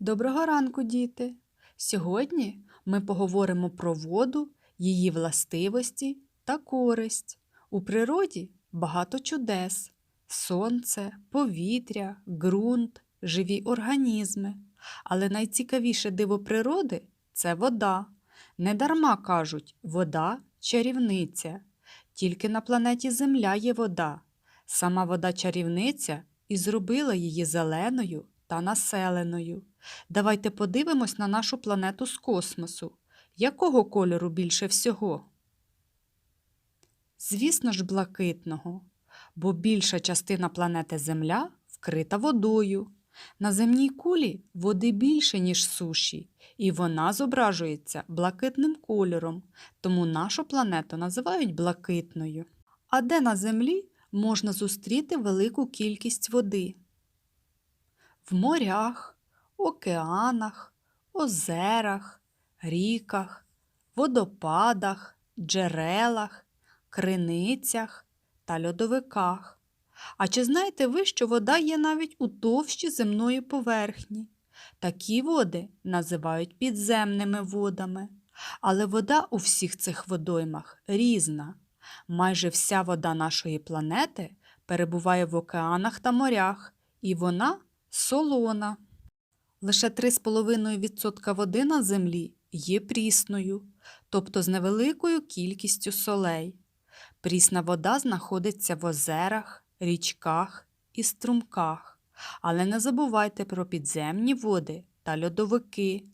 Доброго ранку, діти! Сьогодні ми поговоримо про воду, її властивості та користь. У природі багато чудес: сонце, повітря, ґрунт, живі організми. Але найцікавіше диво природи це вода. Недарма кажуть, вода чарівниця. Тільки на планеті Земля є вода. Сама вода чарівниця і зробила її зеленою та населеною. Давайте подивимось на нашу планету з космосу. Якого кольору більше всього? Звісно ж, блакитного, бо більша частина планети Земля вкрита водою. На земній кулі води більше, ніж суші, і вона зображується блакитним кольором, тому нашу планету називають блакитною. А де на землі можна зустріти велику кількість води? В морях, океанах, озерах, ріках, водопадах, джерелах, криницях та льодовиках. А чи знаєте ви, що вода є навіть у товщі земної поверхні? Такі води називають підземними водами. Але вода у всіх цих водоймах різна. Майже вся вода нашої планети перебуває в океанах та морях, і вона солона. Лише 3,5% води на землі є прісною, тобто з невеликою кількістю солей. Прісна вода знаходиться в озерах, річках і струмках. Але не забувайте про підземні води та льодовики.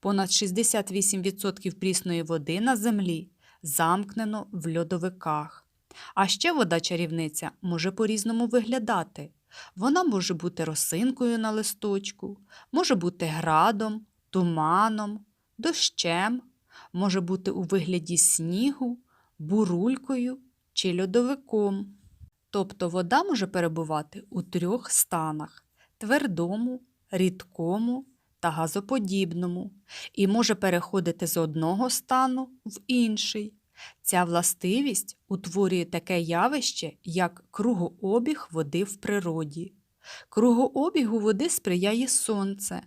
Понад 68% прісної води на землі замкнено в льодовиках. А ще вода чарівниця може по-різному виглядати. Вона може бути росинкою на листочку, може бути градом, туманом, дощем, може бути у вигляді снігу, бурулькою чи льодовиком. Тобто вода може перебувати у трьох станах твердому, рідкому та газоподібному, і може переходити з одного стану в інший. Ця властивість утворює таке явище, як кругообіг води в природі. Кругообігу води сприяє сонце.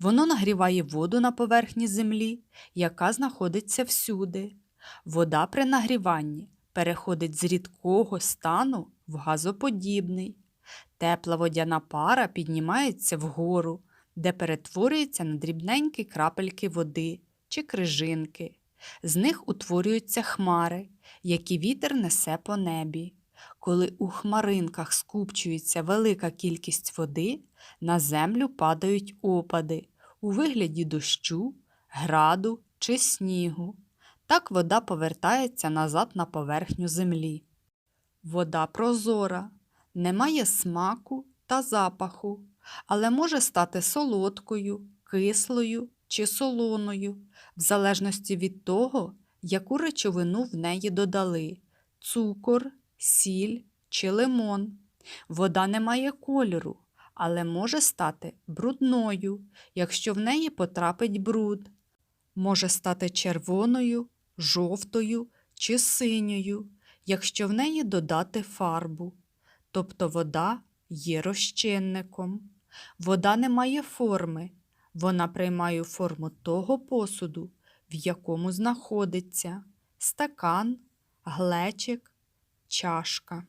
Воно нагріває воду на поверхні землі, яка знаходиться всюди. Вода при нагріванні переходить з рідкого стану в газоподібний. Тепла водяна пара піднімається вгору, де перетворюється на дрібненькі крапельки води чи крижинки. З них утворюються хмари, які вітер несе по небі. Коли у хмаринках скупчується велика кількість води, на землю падають опади у вигляді дощу, граду чи снігу. Так вода повертається назад на поверхню землі. Вода прозора, не має смаку та запаху, але може стати солодкою, кислою чи солоною, в залежності від того, яку речовину в неї додали цукор, сіль чи лимон. Вода не має кольору, але може стати брудною, якщо в неї потрапить бруд. Може стати червоною, жовтою чи синьою, якщо в неї додати фарбу. Тобто вода є розчинником. Вода не має форми, вона приймає форму того посуду, в якому знаходиться стакан, глечик, чашка.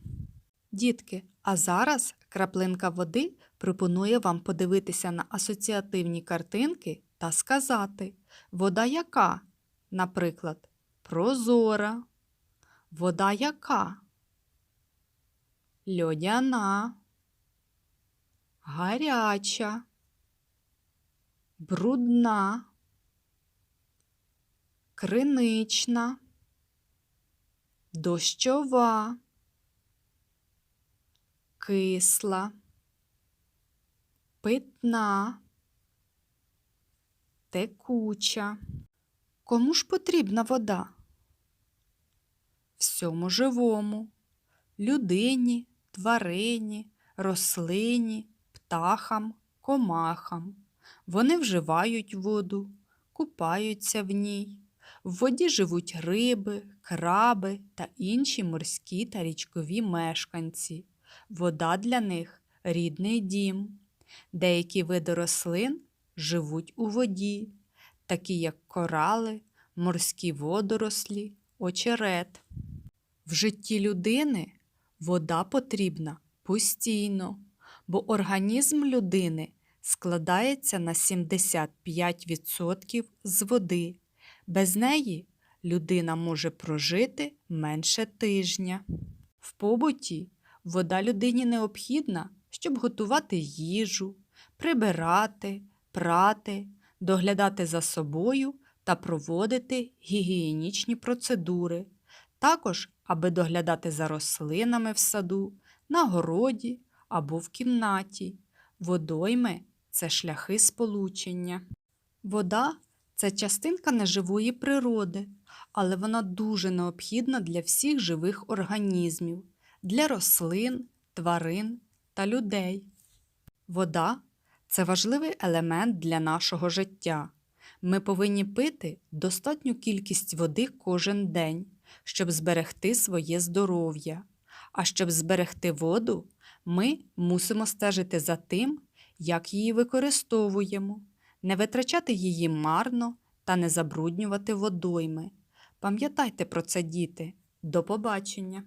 Дітки, а зараз краплинка води пропонує вам подивитися на асоціативні картинки та сказати, вода яка, наприклад, прозора, вода яка, льодяна, гаряча, брудна, кринична, дощова, кисла, питна, текуча. Кому ж потрібна вода? Всьому живому, людині, тварині, рослині, птахам, комахам. Вони вживають воду, купаються в ній. В воді живуть риби, краби та інші морські та річкові мешканці. Вода для них рідний дім. Деякі види рослин живуть у воді, такі як корали, морські водорослі, очерет. В житті людини вода потрібна постійно, бо організм людини складається на 75% з води. Без неї людина може прожити менше тижня. В побуті вода людині необхідна, щоб готувати їжу, прибирати, прати, доглядати за собою та проводити гігієнічні процедури, також аби доглядати за рослинами в саду, на городі або в кімнаті. Водойми це шляхи сполучення. Вода це частинка неживої природи, але вона дуже необхідна для всіх живих організмів, для рослин, тварин та людей. Вода це важливий елемент для нашого життя. Ми повинні пити достатню кількість води кожен день, щоб зберегти своє здоров'я. А щоб зберегти воду, ми мусимо стежити за тим, як її використовуємо, не витрачати її марно та не забруднювати водойми. Пам'ятайте про це, діти. До побачення!